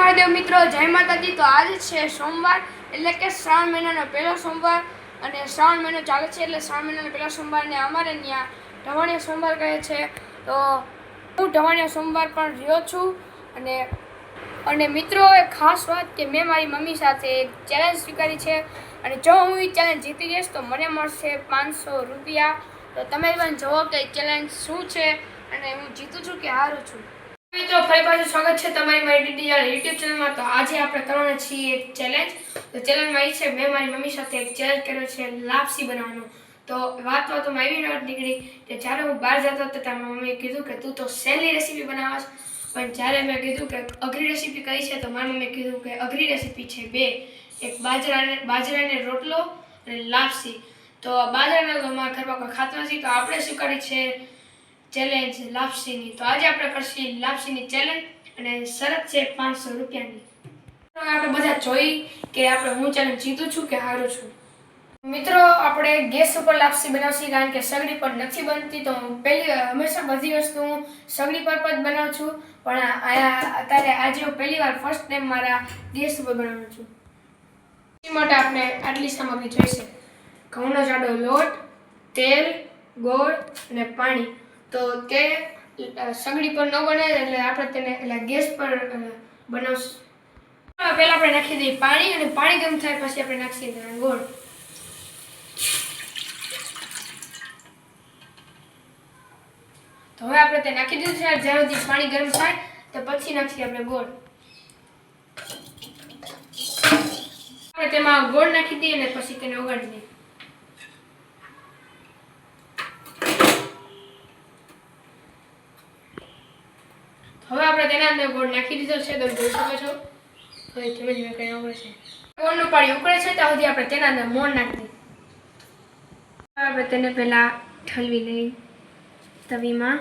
મહાદેવ મિત્રો, જય માતાજી. તો આજ છે સોમવાર, એટલે કે શ્રાવણ મહિનાનો પહેલો સોમવાર અને શ્રાવણ મહિનો ચાલે છે, એટલે શ્રાવણ મહિનાનો પહેલો સોમવાર ને અમારે ત્યાં ઢવાણિયા સોમવાર કહે છે. તો હું ઢવાણિયા સોમવાર પણ રહ્યો છું અને અને મિત્રો, એક ખાસ વાત કે મેં મારી મમ્મી સાથે એક ચેલેન્જ સ્વીકારી છે અને જો હું એ ચેલેન્જ જીતી જઈશ, તો મને મળશે પાંચસો રૂપિયા. તો તમે પણ જુઓ કે ચેલેન્જ શું છે અને હું જીતું છું કે હારું છું. મિત્રો, ફરી પાછું સ્વાગત છે તમારી મારી ડીડીઆર યુટ્યુબ ચેનલમાં. તો આજે આપણે કરવાના છીએ એક ચેલેન્જ તો ચેલેન્જમાં એ છે, મેં મારી મમ્મી સાથે એક ચેલેન્જ કર્યો છે, લાપસી બનાવવાનો. તો વાત વાતોમાં એવી વાત નીકળી કે જ્યારે હું બહાર જતો હતો ત્યારે મમ્મીએ કીધું કે તું તો સહેલી રેસીપી બનાવશ. પણ જ્યારે મેં કીધું કે અઘરી રેસીપી કઈ છે, તો મારી મમ્મીએ કીધું કે અઘરી રેસીપી છે બે. એક બાજરાને બાજરાને રોટલો અને લાપસી. તો બાજરાના તો મારા ઘરમાં કોઈ ખાતું નથી. તો આપણે શું કરી છે ચેલેન્જ લાપસીની. તો આજે આપણે કરશી લાપસીની ચેલેન્જ અને શરત છે પાંચસો રૂપિયાની. આપણે બધા જોઈ કે આપણે હું ચેલેન્જ જીતું છું કે હારું છું? મિત્રો, આપણે ગેસ ઉપર લાપસી બનાવશી કારણ કે સગડી પર નથી બનતી. તો હું પહેલી, હંમેશા બધી વસ્તુ હું સગડી પર જ બનાવું છું. પણ અત્યારે આજે હું પહેલી વાર ફર્સ્ટ ટાઈમ મારા ગેસ ઉપર બનાવું છું. માટે આપણે આટલી સામગ્રી જોઈશે. ઘઉંનો જાડો લોટ, તેલ, ગોળ અને પાણી. તો તે સગડી પર ન બને એટલે આપણે તેને એટલે ગેસ પર બનાવશું. પહેલાં આપણે નાખી દઈએ પાણી અને પાણી ગરમ થાય પછી આપણે નાખીએ દઈએ ગોળ. તો હવે આપણે તે નાખી દીધું છે. જ્યાં સુધી પાણી ગરમ થાય, તો પછી નાખીએ આપણે ગોળ. આપણે તેમાં ગોળ નાખી દઈએ અને પછી તેને ઓગાળી દઈએ હવે આપણે તેના અંદર ગોળ નાખી દીધો છે, તમે જોઈ શકો છો. હવે ધીમે ધીમે કરીને ઉકળે છે. ગોળનું પાણી ઉકળે છે, ત્યાં સુધી આપણે તેના અંદર મોણ નાખી આપણે તેને પહેલાં ઠલવી લઈ તવીમાં.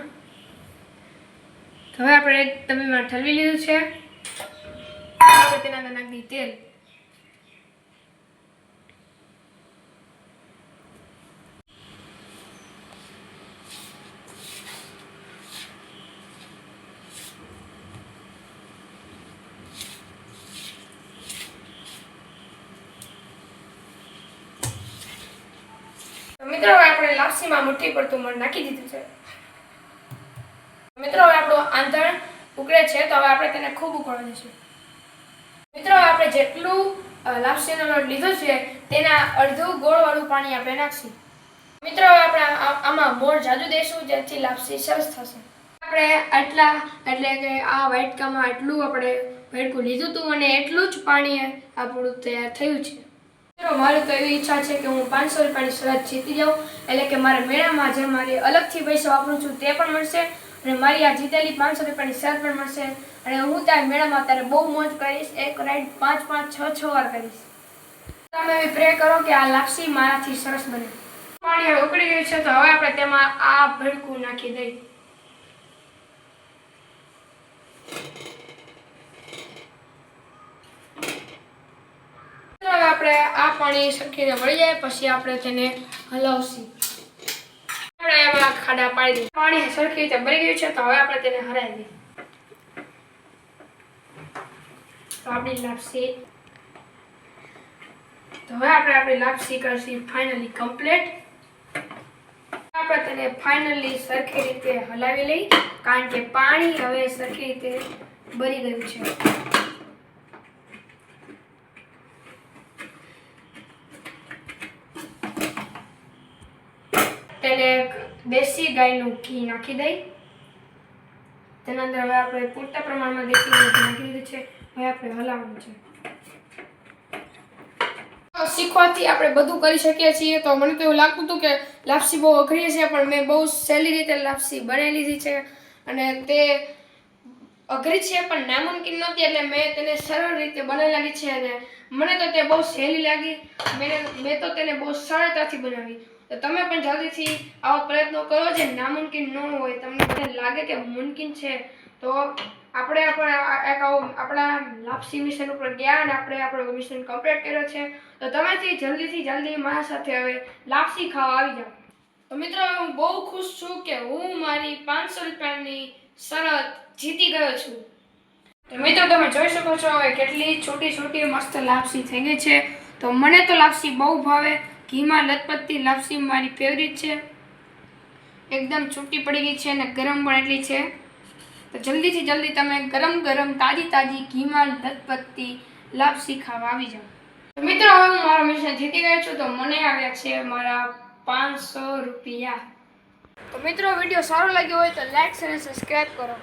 હવે આપણે તવીમાં ઠલવી લીધું છે. તેના અંદર નાખી તેલ. મિત્રો, હવે આપણે લાપસીમાં મુઠ્ઠી પડતું મણ નાખી દીધું છે. મિત્રો, હવે આપણું આંતણ ઉકળે છે, તો હવે આપણે તેને ખૂબ ઉકળવા દઈશું મિત્રો, હવે આપણે જેટલું લાપસીનો લોટ લીધો છે, તેના અડધું ગોળવાળું પાણી આપણે નાખશું. મિત્રો, હવે આપણે આમાં મોર જાજુ દઈશું જેથી લાપસી સરસ થશે. આપણે આટલા, એટલે કે આ વાટકામાં આટલું આપણે ભેડકું લીધું હતું, અને એટલું જ પાણી આપણું તૈયાર થયું છે. મારી તો એવી ઈચ્છા છે કે હું પાંચસો રૂપિયાની શરત જીતી જાઉં. એટલે કે મારે મેળામાં જે મારી અલગથી પૈસા વાપરું છું તે પણ મળશે અને મારી આ જીતેલી પાંચસો રૂપિયાની શરત પણ મળશે. અને હું ત્યાં મેળામાં ત્યારે બહુ મોજ કરીશ. એક રાઈડ પાંચ પાંચ છ છ વાર કરીશ. તમે એવી પ્રે કરો કે આ લાપસી મારાથી સરસ બને. પાણી ઉકળી ગયું છે, તો હવે આપણે તેમાં આ ભડકું નાખી દઈએ હવે આપણે આ પાણી સરખીને વળી જાય, પછી આપણે તેને હલાવશું. આપણે એમાં ખાડા પાડી દઈએ. પાણી સરખી રીતે ભરી ગયું છે, તો હવે આપણે તેને હરાવી દઈએ. આપણી લાપસી. તો હવે આપણે આપણી લાપસી કરશી ફાઇનલી કમ્પ્લીટ આપણે તેને ફાઇનલી સરખી રીતે હલાવી લઈ, કારણ કે પાણી હવે સરખી રીતે ભરી ગયું છે. તેને દેશી ગાયનું ઘી નાખી દઈ. તેના અંદર હવે આપણે પૂરતા પ્રમાણમાં દેશી ગાયનું નાખી દીધું છે. હવે આપણે હલાવવું છે. શીખવાથી આપણે બધું કરી શકીએ છીએ. તો મને તો એવું લાગતું હતું કે લાપસી બહુ અઘરી છે, પણ મેં બહુ સહેલી રીતે લાપસી બનાવી લીધી છે. અને તે અઘરી છે, પણ નામુમકિન નહોતી, એટલે મેં તેને સરળ રીતે બનાવી લાગી છે. અને મને તો તે બહુ સહેલી લાગી. મેં મેં તો તેને બહુ સરળતાથી બનાવી. તો તમે પણ જલ્દીથી આવા પ્રયત્નો કરો જે નામુમકિન ન હોય. તમને મને લાગે કે મુમકિન છે. તો આપણે પણ એક આવો આપણા લાપસી મિશન ઉપર ગયા અને આપણે આપણો મિશન કમ્પ્લીટ કર્યો છે. તો તમેથી જલ્દીથી જલ્દી મારા સાથે હવે લાપસી ખાવા આવી જાઓ. તો મિત્રો, હું બહુ ખુશ છું કે હું મારી પાંચસો રૂપિયાની શરત જીતી ગયો છું. તો મિત્રો, તમે જોઈ શકો છો હવે કેટલી છોટી છોટી મસ્ત લાપસી થઈ ગઈ છે. તો મને તો લાપસી બહુ ભાવે. ઘીમાં લથપથતી લાપસી મારી ફેવરિટ છે. એકદમ છૂટી પડી ગઈ છે અને ગરમ પણ એટલી છે. તો જલ્દીથી જલ્દી તમે ગરમ ગરમ તાજી તાજી ઘીમાં લથપથતી લાપસી ખાવા આવી જાઓ. મિત્રો, હવે હું મારો મિશન જીતી ગયો છું. તો મને આવ્યા છે મારા પાંચસો રૂપિયા. તો મિત્રો વીડિયો સારો લાગ્યો હોય તો લાઈક અને સબસ્ક્રાઈબ કરો.